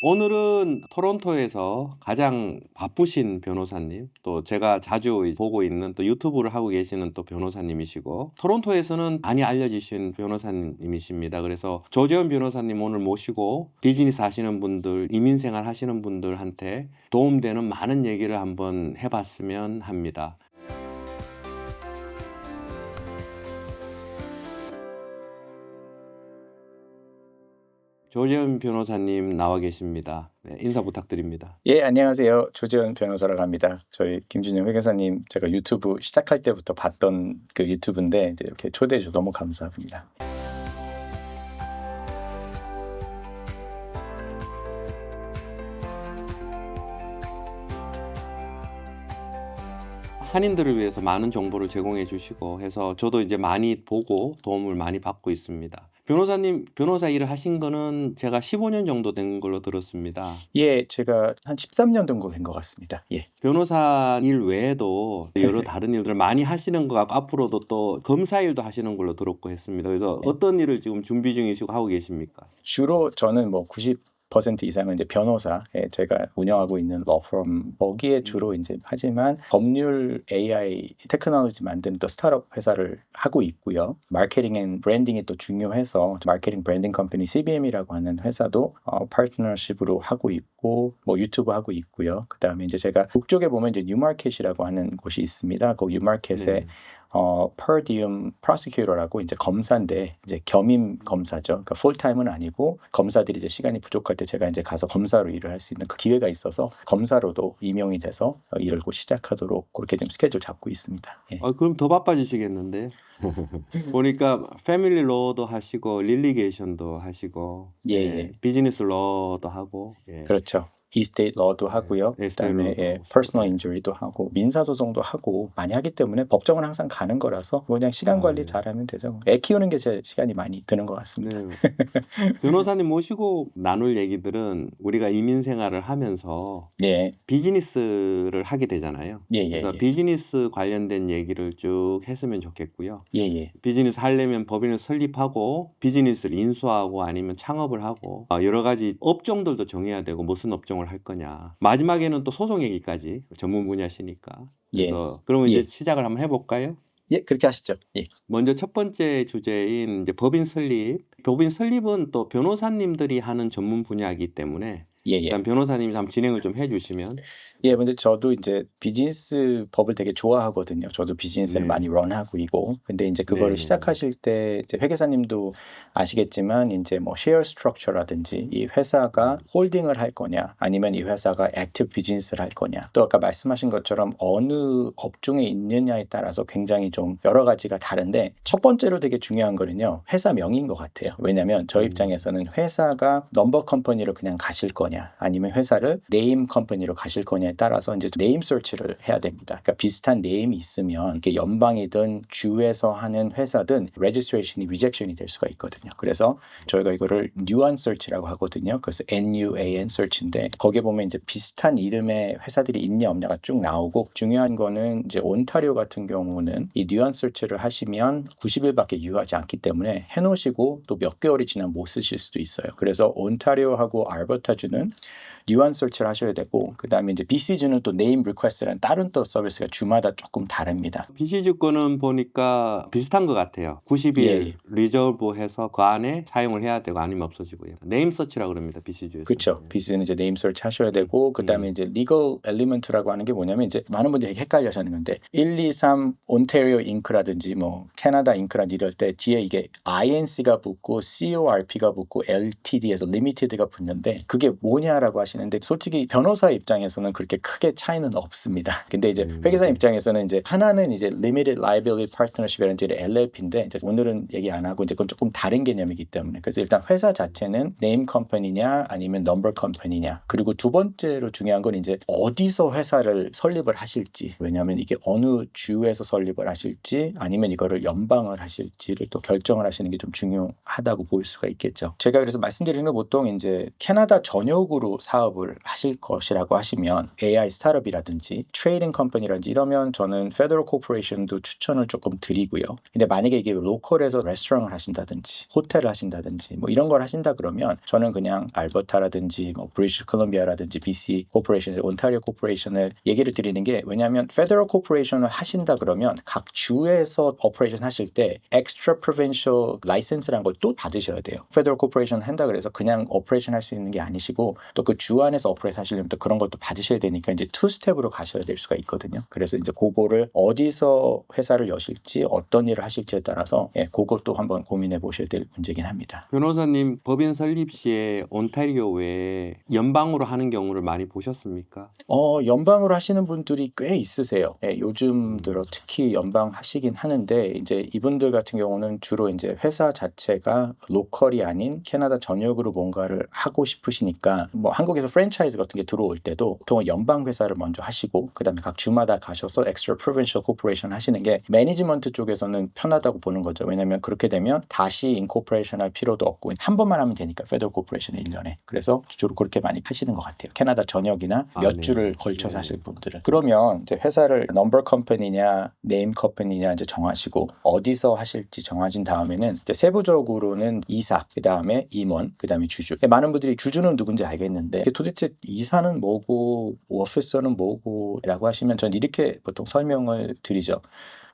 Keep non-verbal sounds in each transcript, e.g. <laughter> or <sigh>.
오늘은 토론토에서 가장 바쁘신 변호사님, 또 제가 자주 보고 있는 또 유튜브를 하고 계시는 또 변호사님이시고, 토론토에서는 많이 알려지신 변호사님이십니다. 그래서 조재현 변호사님 오늘 모시고 비즈니스 하시는 분들, 이민 생활 하시는 분들한테 도움되는 많은 얘기를 한번 해봤으면 합니다. 조재현 변호사님 나와 계십니다. 네, 인사 부탁드립니다. 예, 안녕하세요. 조재현 변호사라고 합니다. 저희 김준영 회계사님 제가 유튜브 시작할 때부터 봤던 그 유튜브인데 이렇게 초대해 주셔서 너무 감사합니다. 한인들을 위해서 많은 정보를 제공해 주시고 해서 저도 이제 많이 보고 도움을 많이 받고 있습니다. 변호사님, 변호사 일을 하신 거는 제가 15년 정도 된 걸로 들었습니다. 예, 제가 한 13년 정도 된 것 같습니다. 예. 변호사 일 외에도 여러 다른 일들을 많이 하시는 것 같고 앞으로도 또 검사 일도 하시는 걸로 들었고 했습니다. 그래서 네. 어떤 일을 지금 준비 중이시고 하고 계십니까? 주로 저는 뭐 90% 이상은 이제 변호사, 예, 제가 운영하고 있는 러펌 거기에 주로 이제 하지만 법률 AI 테크놀로지 만드는 또 스타트업 회사를 하고 있고요. 마케팅 앤 브랜딩이 또 중요해서 마케팅 브랜딩 컴퍼니 CBM이라고 하는 회사도 어, 파트너십으로 하고 있고 뭐 유튜브 하고 있고요. 그다음에 이제 제가 북쪽에 보면 이제 뉴마켓이라고 하는 곳이 있습니다. 그 뉴마켓에 네. 어, diem prosecutor라고 이제 검사인데 이제 겸임 검사죠. 그러니까 풀타임은 아니고 검사들이 이제 시간이 부족할 때 제가 이제 가서 검사로 일을 할 수 있는 그 기회가 있어서 검사로도 임용이 돼서 어, 일을 곧 시작하도록 그렇게 좀 스케줄 잡고 있습니다. 예. 아, 그럼 더 바빠지시겠는데? <laughs> 보니까 패밀리 로도 하시고 릴리게이션도 하시고 예, 예. 비즈니스 로도 하고 예. 그렇죠. 이스테이트 러도 하고요. 네, 그다음에 예, 퍼스널 인주리도 하고 민사 소송도 하고 많이 하기 때문에 법정은 항상 가는 거라서 뭐 그냥 시간 아, 관리 네. 잘하면 되죠. 애 키우는 게 제 시간이 많이 드는 것 같습니다. 네. <laughs> 변호사님 모시고 나눌 얘기들은 우리가 이민 생활을 하면서 예, 비즈니스를 하게 되잖아요. 예, 예, 그래서 예, 비즈니스 관련된 얘기를 쭉 했으면 좋겠고요. 예, 예. 비즈니스 하려면 법인을 설립하고 비즈니스를 인수하고 아니면 창업을 하고 어, 여러 가지 업종들도 정해야 되고 무슨 업종 을 할 거냐. 마지막에는 또 소송 얘기까지 전문 분야시니까. 예. 그래서 그러면 이제 예. 시작을 한번 해볼까요? 예, 그렇게 하시죠. 예. 먼저 첫 번째 주제인 이제 법인 설립. 법인 설립은 또 변호사님들이 하는 전문 분야이기 때문에 예, 예. 일단 변호사님이 한번 진행을 좀 해주시면 예, 먼저 저도 이제 비즈니스 법을 되게 좋아하거든요. 저도 비즈니스를 네. 많이 런하고 있고. 근데 이제 그거를 네. 시작하실 때 이제 회계사님도 아시겠지만 이제 뭐 쉐어 스트럭처라든지 이 회사가 홀딩을 할 거냐 아니면 이 회사가 액티브 비즈니스를 할 거냐 또 아까 말씀하신 것처럼 어느 업종에 있느냐에 따라서 굉장히 좀 여러 가지가 다른데 첫 번째로 되게 중요한 거는요. 회사 명인 것 같아요. 왜냐면 저 음. 입장에서는 회사가 넘버 컴퍼니로 그냥 가실 거냐 아니면 회사를 네임 컴퍼니로 가실 거냐에 따라서 이제 네임 서치를 해야 됩니다. 그러니까 비슷한 네임이 있으면 이게 연방이든 주에서 하는 회사든 레지스트레이션이 리젝션이 될 수가 있거든요. 그래서 저희가 이거를 nuance search라고 하거든요. 그래서 NUAN search인데 거기에 보면 이제 비슷한 이름의 회사들이 있냐 없냐가 쭉 나오고 중요한 거는 이제 온타리오 같은 경우는 이 nuance search를 하시면 90일밖에 유효하지 않기 때문에 해놓으시고 또 몇 개월이 지나면 못 쓰실 수도 있어요. 그래서 온타리오하고 알버타주는 뉴안 설치를 하셔야 되고 그 다음에 이제 BC주는 또 네임 리퀘스트라는 다른 또 서비스가 주마다 조금 다릅니다. BC주 거는 보니까 비슷한 것 같아요. 90일 예, 예. 리저브해서 그 안에 사용을 해야 되고 아니면 없어지고요. 네임 서치라 그럽니다. BC주에서. 그렇죠. BC는 이제 네임 설치 하셔야 되고 그 다음에 음. 이제 legal element라고 하는 게 뭐냐면 이제 많은 분들이 헷갈려 하시는 건데 1, 2, 3 온타리오 잉크라든지 뭐 캐나다 잉크라든지 이럴 때 뒤에 이게 INC가 붙고 CORP가 붙고 LTD에서 limited가 붙는데 그게 뭐냐라고 하시는데 솔직히 변호사 입장에서는 그렇게 크게 차이는 없습니다. 근데 이제 음. 회계사 입장에서는 이제 하나는 이제 limited liability partnership이라는 이제 LLP인데 이제 오늘은 얘기 안 하고 이제 그건 조금 다른 개념이기 때문에 그래서 일단 회사 자체는 name 컴퍼니냐 아니면 number 컴퍼니냐 그리고 두 번째로 중요한 건 이제 어디서 회사를 설립을 하실지 왜냐하면 이게 어느 주에서 설립을 하실지 아니면 이거를 연방을 하실지를 또 결정을 하시는 게 좀 중요하다고 볼 수가 있겠죠. 제가 그래서 말씀드리는 건 보통 이제 캐나다 전역 으로 사업을 하실 것이라고 하시면 AI 스타트업이라든지 트레이딩 컴퍼니라든지 이러면 저는 페더럴 코퍼레이션도 추천을 조금 드리고요. 근데 만약에 이게 로컬에서 레스토랑을 하신다든지 호텔을 하신다든지 뭐 이런 걸 하신다 그러면 저는 그냥 알버타라든지 뭐 브리티시 콜롬비아라든지 BC 코퍼레이션, 온타리오 코퍼레이션을 얘기를 드리는 게 왜냐하면 페더럴 코퍼레이션을 하신다 그러면 각 주에서 오퍼레이션 하실 때 extra provincial license라는 걸 또 받으셔야 돼요. 페더럴 코퍼레이션 한다 그래서 그냥 오퍼레이션 할 수 있는 게 아니시고 또 그 주 안에서 오퍼레이션 하시려면 또 그런 것도 받으셔야 되니까 이제 투 스텝으로 가셔야 될 수가 있거든요. 그래서 이제 그거를 어디서 회사를 여실지 어떤 일을 하실지에 따라서 예, 그것도 한번 고민해 보셔야 될 문제긴 합니다. 변호사님 법인 설립 시에 온타리오 외에 연방으로 하는 경우를 많이 보셨습니까? 어, 연방으로 하시는 분들이 꽤 있으세요. 예, 요즘 들어 특히 연방 하시긴 하는데 이제 이분들 같은 경우는 주로 이제 회사 자체가 로컬이 아닌 캐나다 전역으로 뭔가를 하고 싶으시니까 뭐 한국에서 프랜차이즈 같은 게 들어올 때도 보통 연방 회사를 먼저 하시고 그다음에 각 주마다 가셔서 extra provincial corporation 하시는 게 매니지먼트 쪽에서는 편하다고 보는 거죠. 왜냐면 그렇게 되면 다시 인코퍼레이션 할 필요도 없고 한 번만 하면 되니까 페더럴 코퍼레이션 1년에. 그래서 주로 그렇게 많이 하시는 것 같아요. 캐나다 전역이나 아, 몇 네. 주를 걸쳐서 네. 하실 분들은. 그러면 이제 회사를 넘버 컴퍼니냐 네임 컴퍼니냐 이제 정하시고 어디서 하실지 정하신 다음에는 이제 세부적으로는 이사, 그다음에 임원, 그다음에 주주. 많은 분들이 주주는 누군지 알겠는데 도대체 이사는 뭐고 오피서는 뭐고라고 하시면 전 이렇게 보통 설명을 드리죠.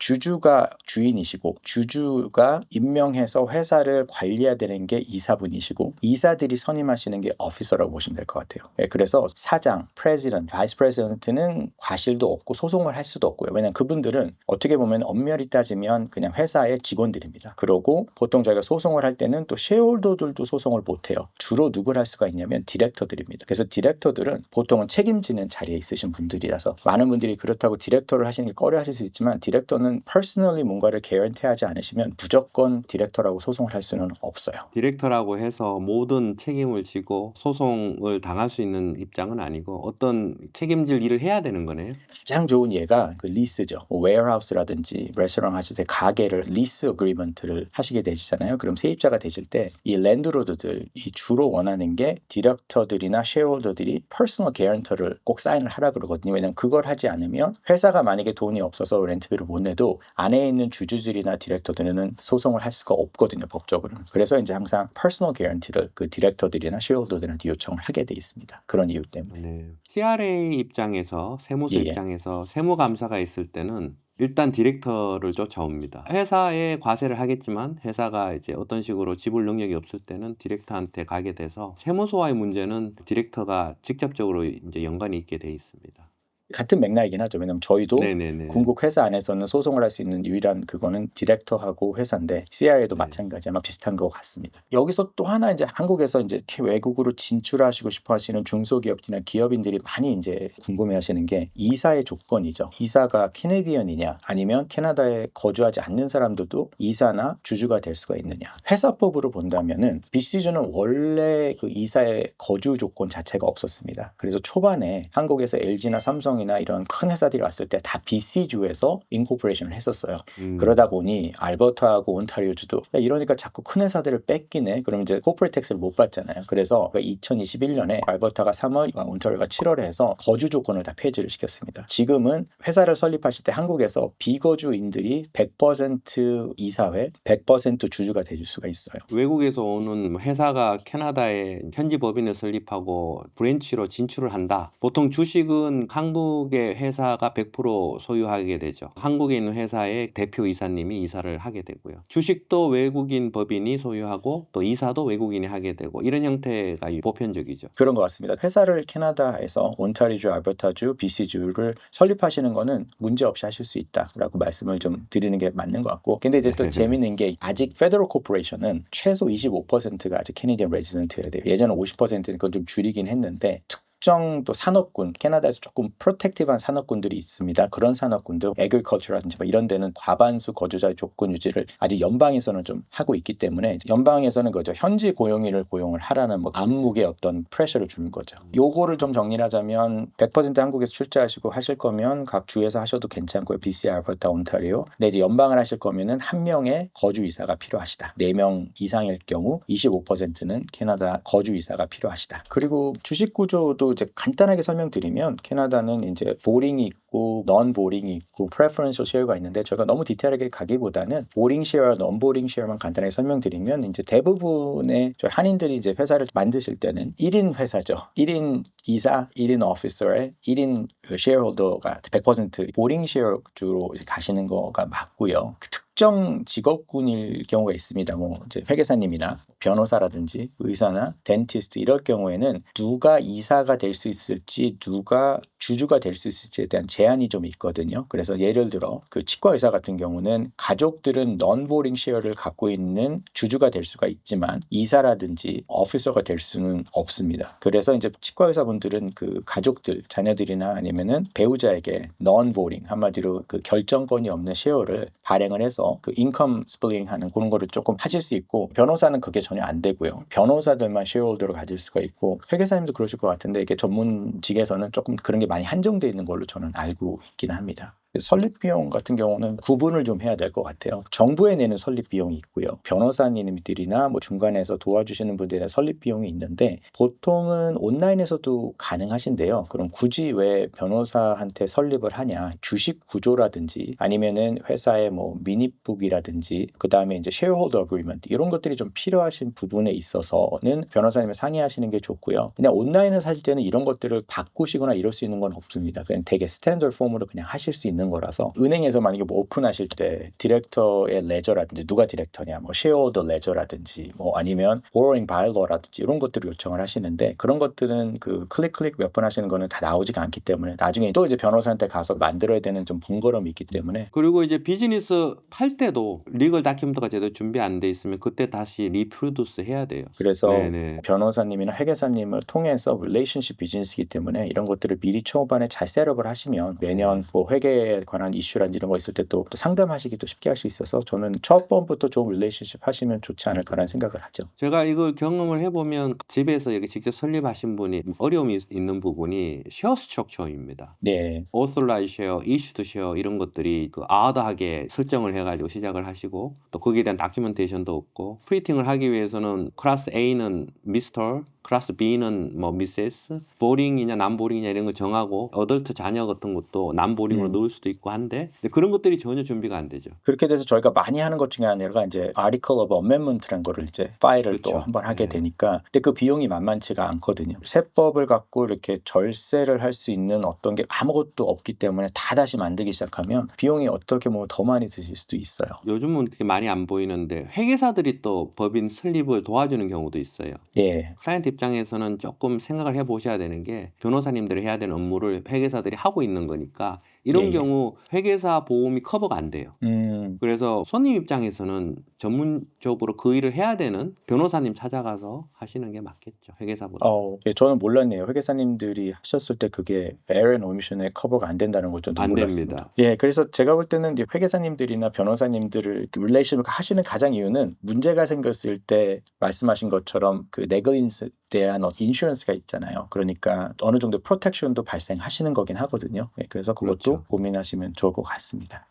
주주가 주인이시고 주주가 임명해서 회사를 관리해야 되는 게 이사분이시고 이사들이 선임하시는 게 오피서라고 보시면 될 것 같아요. 예, 그래서 사장, 프레지던트, 바이스 프레지던트는 과실도 없고 소송을 할 수도 없고요. 왜냐하면 그분들은 어떻게 보면 엄밀히 따지면 그냥 회사의 직원들입니다. 그러고 보통 저희가 소송을 할 때는 또 쉐어홀더들도 소송을 못 해요. 주로 누굴 할 수가 있냐면 디렉터들입니다. 그래서 디렉터들은 보통은 책임지는 자리에 있으신 분들이라서 많은 분들이 그렇다고 디렉터를 하시는 게 꺼려 하실 수 있지만 디렉터는 퍼스널리 뭔가를 개런티하지 않으시면 무조건 디렉터라고 소송을 할 수는 없어요. 디렉터라고 해서 모든 책임을 지고 소송을 당할 수 있는 입장은 아니고 어떤 책임질 일을 해야 되는 거네요. 가장 좋은 예가 그 리스죠. 뭐 웨어하우스라든지 레스토랑 하실 때 가게를 리스 어그리먼트를 하시게 되시잖아요. 그럼 세입자가 되실 때 이 랜드로드들이 주로 원하는 게 디렉터들이나 쉐어홀더들이 퍼스널 개런터를 꼭 사인을 하라 그러거든요. 왜냐면 그걸 하지 않으면 회사가 만약에 돈이 없어서 렌트비를 못 내도 안에 있는 주주들이나 디렉터들은 소송을 할 수가 없거든요. 법적으로는. 그래서 이제 항상 퍼스널 개런티를 그 디렉터들이나 쉐어홀더들한테 요청을 하게 돼 있습니다. 그런 이유 때문에. 네. CRA 입장에서 세무서 예, 예. 입장에서 세무 감사가 있을 때는 일단 디렉터를 쫓아옵니다. 회사에 과세를 하겠지만 회사가 이제 어떤 식으로 지불 능력이 없을 때는 디렉터한테 가게 돼서 세무서와의 문제는 디렉터가 직접적으로 이제 연관이 있게 돼 있습니다. 같은 맥락이긴 하죠. 왜냐면 저희도 네네네. 궁극 회사 안에서는 소송을 할 수 있는 유일한 그거는 디렉터하고 회사인데 CRA도 네. 마찬가지 아마 비슷한 것 같습니다. 여기서 또 하나 이제 한국에서 이제 외국으로 진출하시고 싶어 하시는 중소기업이나 기업인들이 많이 이제 궁금해 하시는 게 이사의 조건이죠. 이사가 캐네디언이냐 아니면 캐나다에 거주하지 않는 사람들도 이사나 주주가 될 수가 있느냐. 회사법으로 본다면은 BC주는 원래 그 이사의 거주 조건 자체가 없었습니다. 그래서 초반에 한국에서 LG나 삼성 삼성이나 이런 큰 회사들이 왔을 때 다 BC주에서 인코퍼레이션을 했었어요. 음. 그러다 보니 알버타하고 온타리오주도 야, 이러니까 자꾸 큰 회사들을 뺏기네. 그러면 이제 코퍼레이트 텍스를 못 받잖아요. 그래서 2021년에 알버타가 3월, 온타리오가 7월에 해서 거주 조건을 다 폐지를 시켰습니다. 지금은 회사를 설립하실 때 한국에서 비거주인들이 100% 이사회, 100% 주주가 되줄 수가 있어요. 외국에서 오는 회사가 캐나다에 현지 법인을 설립하고 브랜치로 진출을 한다. 보통 주식은 한국 의 회사가 100% 소유하게 되죠. 한국에 있는 회사의 대표 이사님이 이사를 하게 되고요. 주식도 외국인 법인이 소유하고 또 이사도 외국인이 하게 되고 이런 형태가 보편적이죠. 그런 것 같습니다. 회사를 캐나다에서 온타리주, 알버타주, BC주를 설립하시는 거는 문제 없이 하실 수 있다라고 말씀을 좀 드리는 게 맞는 것 같고. 근데 이제 또 재밌는 게 아직 페더럴 코퍼레이션은 최소 25%가 아직 캐네디언 레지던트여야 돼요. 예전에 50%는 그건 좀 줄이긴 했는데 특 정 또 산업군, 캐나다에서 조금 프로텍티브한 산업군들이 있습니다. 그런 산업군들, 에그리컬처라든지 뭐 이런 데는 과반수 거주자 조건 유지를 아직 연방에서는 좀 하고 있기 때문에 연방에서는 그죠 현지 고용인을 고용을 하라는 뭐 암묵의 어떤 프레셔를 주는 거죠. 요거를 좀 정리를 하자면 100% 한국에서 출자하시고 하실 거면 각 주에서 하셔도 괜찮고요. BC, 알버타, 온타리오. 근데 이제 연방을 하실 거면은 한 명의 거주 이사가 필요하시다. 4명 이상일 경우 25%는 캐나다 거주 이사가 필요하시다. 그리고 주식 구조도 이제 간단하게 설명드리면 캐나다는 이제 보링이 있고 넌 보링이 있고 프레퍼런셜 쉐어가 있는데 제가 너무 디테일하게 가기보다는 보링 쉐어와 넌 보링 쉐어만 간단하게 설명드리면 이제 대부분의 한인들이 이제 회사를 만드실 때는 1인 회사죠. 1인 이사, 1인 오피서의 1인 쉐어홀더가 100% 보링 쉐어 주로 가시는 거가 맞고요. 그 특정 직업군일 경우가 있습니다. 뭐 이제 회계사님이나 변호사라든지 의사나 덴티스트 이럴 경우에는 누가 이사가 될 수 있을지 누가 주주가 될 수 있을지에 대한 제한이 좀 있거든요. 그래서 예를 들어 그 치과 의사 같은 경우는 가족들은 넌 보링 쉐어를 갖고 있는 주주가 될 수가 있지만 이사라든지 오피서가 될 수는 없습니다. 그래서 이제 치과 의사분들은 그 가족들 자녀들이나 아니면은 배우자에게 넌 보링 한마디로 그 결정권이 없는 쉐어를 발행을 해서 그 인컴 스플링 하는 그런 거를 조금 하실 수 있고 변호사는 그게 전혀 안 되고요. 변호사들만 쉐어홀더를 가질 수가 있고 회계사님도 그러실 것 같은데 이게 전문직에서는 조금 그런 게 많이 한정돼 있는 걸로 저는 알고 있긴 합니다. 설립 비용 같은 경우는 구분을 좀 해야 될 것 같아요. 정부에 내는 설립 비용이 있고요. 변호사님들이나 뭐 중간에서 도와주시는 분들의 설립 비용이 있는데 보통은 온라인에서도 가능하신데요. 그럼 굳이 왜 변호사한테 설립을 하냐? 주식 구조라든지 아니면은 회사의 뭐 미니북이라든지 그 다음에 이제 쉐어홀더 어그리먼트 이런 것들이 좀 필요하신 부분에 있어서는 변호사님을 상의하시는 게 좋고요. 그냥 온라인을 사실 때는 이런 것들을 바꾸시거나 이럴 수 있는 건 없습니다. 그냥 되게 스탠더드 폼으로 그냥 하실 수 있는 거라서 은행에서 만약에 뭐 오픈하실 때 디렉터의 레저라든지 누가 디렉터냐 뭐 쉐어홀더 레저라든지 뭐 아니면 보로잉 바일러라든지 이런 것들을 요청을 하시는데 그런 것들은 그 클릭 클릭 몇 번 하시는 거는 다 나오지가 않기 때문에 나중에 또 이제 변호사한테 가서 만들어야 되는 좀 번거로움이 있기 때문에 그리고 이제 비즈니스 팔 때도 리걸 다큐멘트가 제대로 준비 안 돼 있으면 그때 다시 리프로듀스 해야 돼요. 그래서 네네. 변호사님이나 회계사님을 통해서 릴레이션십 비즈니스이기 때문에 이런 것들을 미리 초반에 잘 셋업을 하시면 매년 뭐 회계 에 관한 이슈라든지 이런 거 있을 때 또 상담하시기도 쉽게 할 수 있어서 저는 첫 번부터 좋은 릴레이션십 하시면 좋지 않을까라는 생각을 하죠. 제가 이걸 경험을 해보면 집에서 이렇게 직접 설립하신 분이 어려움이 있- 있는 부분이 쉐어 스트럭처입니다. 네. 오솔라이즈 쉐어, 이슈드 쉐어 이런 것들이 그 아드하게 설정을 해가지고 시작을 하시고 또 거기에 대한 다큐멘테이션도 없고 프리팅을 하기 위해서는 클래스 A는 미스터, 클래스 B는 뭐 미세스, 보링이냐 남보링이냐 이런 걸 정하고 어덜트 자녀 같은 것도 남보링으로 음. 넣을 수도 있고 한데 그런 것들이 전혀 준비가 안 되죠. 그렇게 돼서 저희가 많이 하는 것 중에 하나가 이제 article of amendment라는 거를 이제 파일을 또 그렇죠. 한번 하게 네. 되니까 근데 그 비용이 만만치가 않거든요. 세법을 갖고 이렇게 절세를 할 수 있는 어떤 게 아무것도 없기 때문에 다 다시 만들기 시작하면 비용이 어떻게 보면 더 많이 드실 수도 있어요. 요즘은 그렇게 많이 안 보이는데 회계사들이 또 법인 설립을 도와주는 경우도 있어요. 예. 클라이언트 입장에서는 조금 생각을 해보셔야 되는 게 변호사님들이 해야 되는 업무를 회계사들이 하고 있는 거니까 이런 예, 예. 경우 회계사 보험이 커버가 안 돼요. 음. 그래서 손님 입장에서는 전문적으로 그 일을 해야 되는 변호사님 찾아가서 하시는 게 맞겠죠. 회계사보다. 어, 예, 저는 몰랐네요. 회계사님들이 하셨을 때 그게 에런 오미션에 커버가 안 된다는 걸 저도 안 몰랐습니다. 됩니다. 예, 그래서 제가 볼 때는 회계사님들이나 변호사님들을 릴레이션을 하시는 가장 이유는 문제가 생겼을 때 말씀하신 것처럼 그 네글린스에 대한 어, 인슈런스가 있잖아요. 그러니까 어느 정도 프로텍션도 발생하시는 거긴 하거든요. 예, 그래서 그것도 그렇죠. 고민하시면 좋을 것 같습니다.